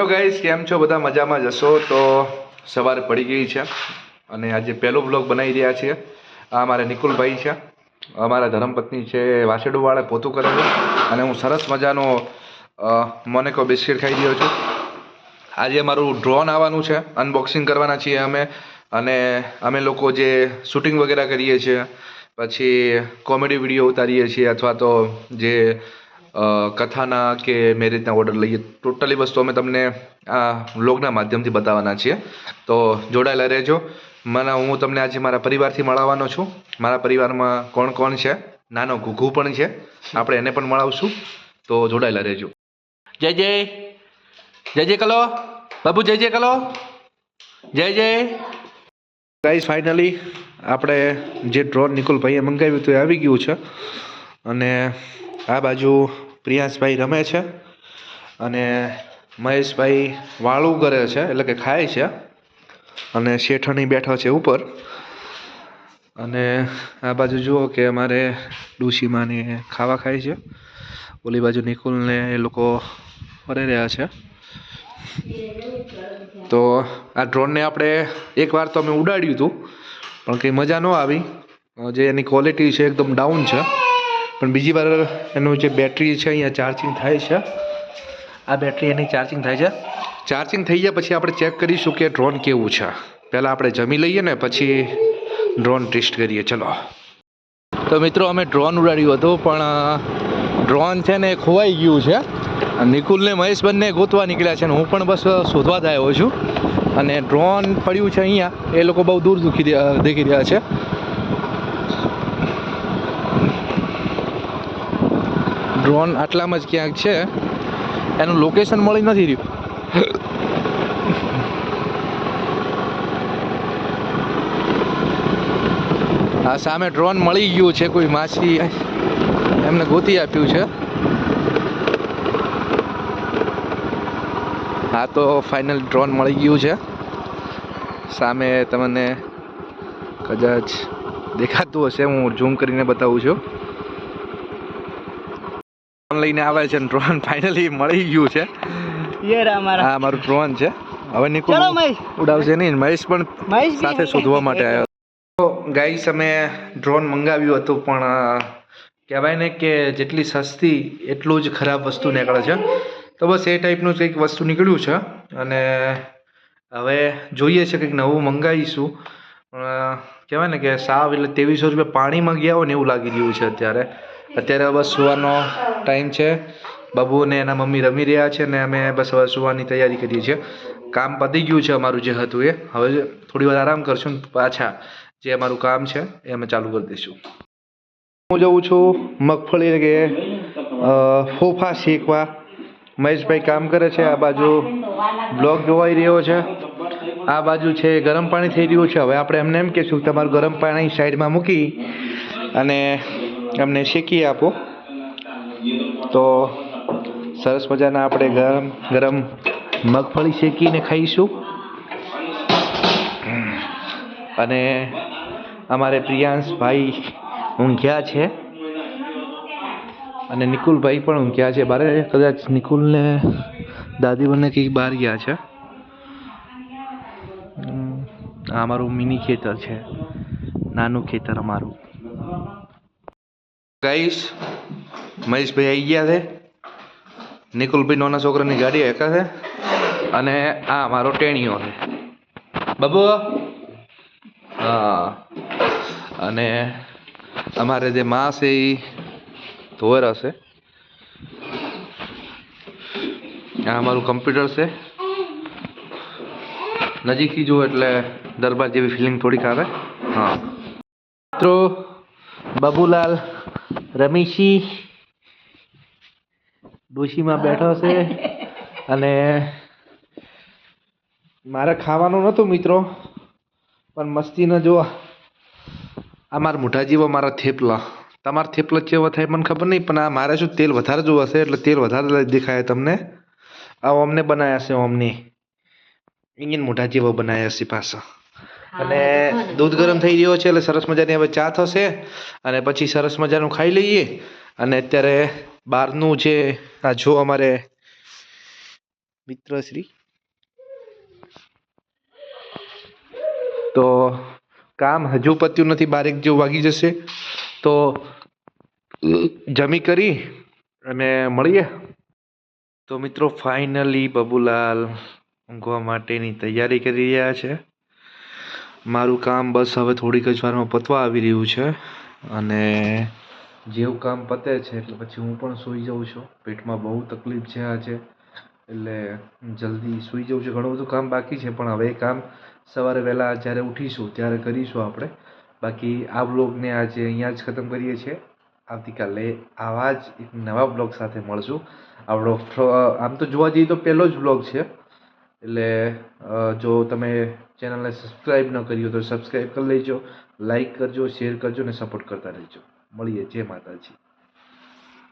Hello guys કેમ છો? બધા મજામાં જશો તો સવારે પડી ગઈ છે અને આજે પહેલો બ્લોગ બનાવી રહ્યા છીએ. આ અમારા નિકુલભાઈ છે. અમારા ધર્મપત્ની છે વાસેડુવાળા પોતું કરેલું અને હું સરસ મજાનો મોનેકો બિસ્કિટ ખાઈ રહ્યો છું. આજે અમારું ડ્રોન આવવાનું છે. અનબોક્સિંગ કરવાના છીએ અમે. અને અમે લોકો જે શૂટિંગ વગેરે કરીએ છીએ, પછી કોમેડી વીડિયો ઉતારીએ છીએ અથવા તો જે કથાના કે મેરેજના ઓર્ડર લઈએ ટોટલી વસ્તુ અમે તમને આ વ્લોગના માધ્યમથી બતાવવાના છીએ. તો જોડાયેલા રહેજો. મને હું તમને આજે મારા પરિવારથી મળાવવાનો છું. મારા પરિવારમાં કોણ કોણ છે? નાનો ઘૂઘુ પણ છે. આપણે એને પણ મળાવશું. તો જોડાયેલા રહેજો. જય જય. જય જય કલો. બાબુ જય જય કલો. જય જય. ગાઈઝ ફાઇનલી આપણે જે ડ્રોન નિકુલભાઈએ મંગાવ્યું હતું એ આવી ગયું છે. અને આ બાજુ પ્રિયાંશભાઈ રમે છે અને મહેશભાઈ વાળું કરે છે, એટલે કે ખાય છે. અને શેઠણી બેઠો છે ઉપર. અને આ બાજુ જુઓ કે અમારે ડુશીમાને ખાવા ખાય છે. ઓલી બાજુ નિકુલને એ લોકો ફરી રહ્યા છે. તો આ ડ્રોનને આપણે એકવાર તો અમે ઉડાડ્યું હતું, પણ કંઈ મજા ન આવી. જે એની ક્વોલિટી છે, એકદમ ડાઉન છે. પણ બીજી વાર એનું જે બેટરી છે અહીંયા ચાર્જિંગ થાય છે. આ બેટરી એની ચાર્જિંગ થાય છે. ચાર્જિંગ થઈ ગયા પછી આપણે ચેક કરીશું કે ડ્રોન કેવું છે. પહેલાં આપણે જમી લઈએ ને પછી ડ્રોન ટેસ્ટ કરીએ. ચલો. તો મિત્રો, અમે ડ્રોન ઉડાડ્યું હતું, પણ ડ્રોન છે ને ખોવાઈ ગયું છે. નિકુલને મહેશ બંને ગોતવા નીકળ્યા છે અને હું પણ બસ શોધવા જ આવ્યો છું. અને ડ્રોન પડ્યું છે અહીંયા. એ લોકો બહુ દૂર દુખી દેખી રહ્યા છે. ડ્રોન આટલામાં જ ક્યાંક છે, એનું લોકેશન મળી નથી રહ્યું. આ સામે ડ્રોન મળી ગયું છે, કોઈ માછી એમને ગોતી આપ્યું છે. હા તો ફાઇનલ ડ્રોન મળી ગયું છે. સામે તમને કદાચ દેખાતું હશે, હું ઝૂમ કરીને બતાવું છું. ડ્રોન લઈને આવે છે ડ્રોન ફાઇનલી મળી ગયું છે. હા મારું ડ્રોન છે. હવે નિકુલ ઉડાવશે નહીં. મહેશ પણ સાથે શોધવા માટે આવ્યો. તો ગાઈસ અમે ડ્રોન મંગાવ્યું હતું પણ કહેવાય ને કે જેટલી સસ્તી એટલું જ ખરાબ વસ્તુ નીકળે છે. તો બસ એ ટાઈપનું કંઈક વસ્તુ નીકળ્યું છે. અને હવે જોઈએ છે કંઈક નવું મંગાવીશું. કહેવાય ને કે સાવ એટલે ત્રેવીસો રૂપિયા પાણીમાં ગયા હોય ને એવું લાગી ગયું છે અત્યારે. અત્યારે બસ સુવાનો ટાઈમ છે. બાબુ અને એના મમ્મી રમી રહ્યા છે ને અમે બસ હવે સુવાની તૈયારી કરીએ છીએ. કામ પતી ગયું છે અમારું જે હતું એ. હવે થોડી વાર આરામ કરશું પાછા જે અમારું કામ છે એ અમે ચાલુ કરી દઈશું. હું જઉં છું મગફળી કે ફોફા શેકવા. મહેશભાઈ કામ કરે છે. આ બાજુ બ્લોગ જોવાઈ રહ્યો છે. આ બાજુ છે ગરમ પાણી થઈ રહ્યું છે. હવે આપણે એમને એમ કહેશું તમારું ગરમ પાણી સાઈડમાં મૂકી અને અમને શેકી આપો. તો સરસ મજાના આપણે ગરમ ગરમ મગફળી શેકીને ખાઈશું. અને અમારે પ્રિયાંશભાઈ ઊંઘ્યા છે. અને નિકુલભાઈ પણ ઊંઘ્યા છે. બારે કદાચ નિકુલને દાદી બંને કંઈક બહાર ગયા છે. આ અમારું મિની ખેતર છે. નાનું ખેતર અમારું. ગાઈસ, મહેશભાઈ આવી ગયા છે. નિકુલભાઈ નાના છોકરાની ગાડી એકા છે. અને આ મારો ટેણીઓ છે. બબુ? હા. અને અમારે જે મા છે એ ધોર હશે આ અમારું કમ્પ્યુટર છે. નજીકથી જુઓ એટલે દરબાર જેવી ફિલિંગ થોડીક આવે. હા. મિત્રો, બાબુલાલ રમીશી. ડોશીમાં બેઠો છે. અને મારે ખાવાનું નહોતું મિત્રો પણ મસ્તીનો જો આ મારા મોઢા જેવા મારા થેપલા. તમારા થેપલા કેવા થાય મને ખબર નહીં પણ આ મારે શું તેલ વધારે જોવા છે એટલે તેલ વધારે દેખાય તમને. આ અમને બનાવ્યા છે અમને. ઇન્ડિયન મોઢા જેવા બનાવ્યા છે પાછા. અને દૂધ ગરમ થઈ રહ્યો છે એટલે સરસ મજાની હવે ચા થશે અને પછી સરસ મજાનું ખાઈ લઈએ. અને અત્યારે બહારનું જે આ જો અમારે મિત્રશ્રી તો કામ હજુ પત્યું નથી બારેક જેવું વાગી જશે. તો જમી કરી અને મળીએ. તો મિત્રો ફાઇનલી બબુલાલ ઊંઘવા માટેની તૈયારી કરી રહ્યા છે. મારું કામ બસ હવે થોડીક જ વારમાં પતવા આવી રહ્યું છે અને જેવું કામ પતે છે એટલે પછી હું પણ સૂઈ જાઉં છું. પેટમાં બહુ તકલીફ છે આજે, એટલે જલ્દી સૂઈ જાઉં છું. ઘણું બધું કામ બાકી છે, પણ હવે એ કામ સવારે વહેલા જ્યારે ઉઠીશું ત્યારે કરીશું આપણે. બાકી આ બ્લોગને આજે અહીંયા જ ખતમ કરીએ છીએ. આવતીકાલે આવા જ એક નવા બ્લોગ સાથે મળશું. આપણો આમ તો જોવા જઈએ તો પહેલો જ બ્લોગ છે. એટલે જો તમે ચેનલને સબસ્ક્રાઈબ ન કરી હોય તો સબસ્ક્રાઈબ કરી લેજો લાઈક કરજો, શેર કરજો અને સપોર્ટ કરતા રહેજો. મળીએ, જય માતાજી.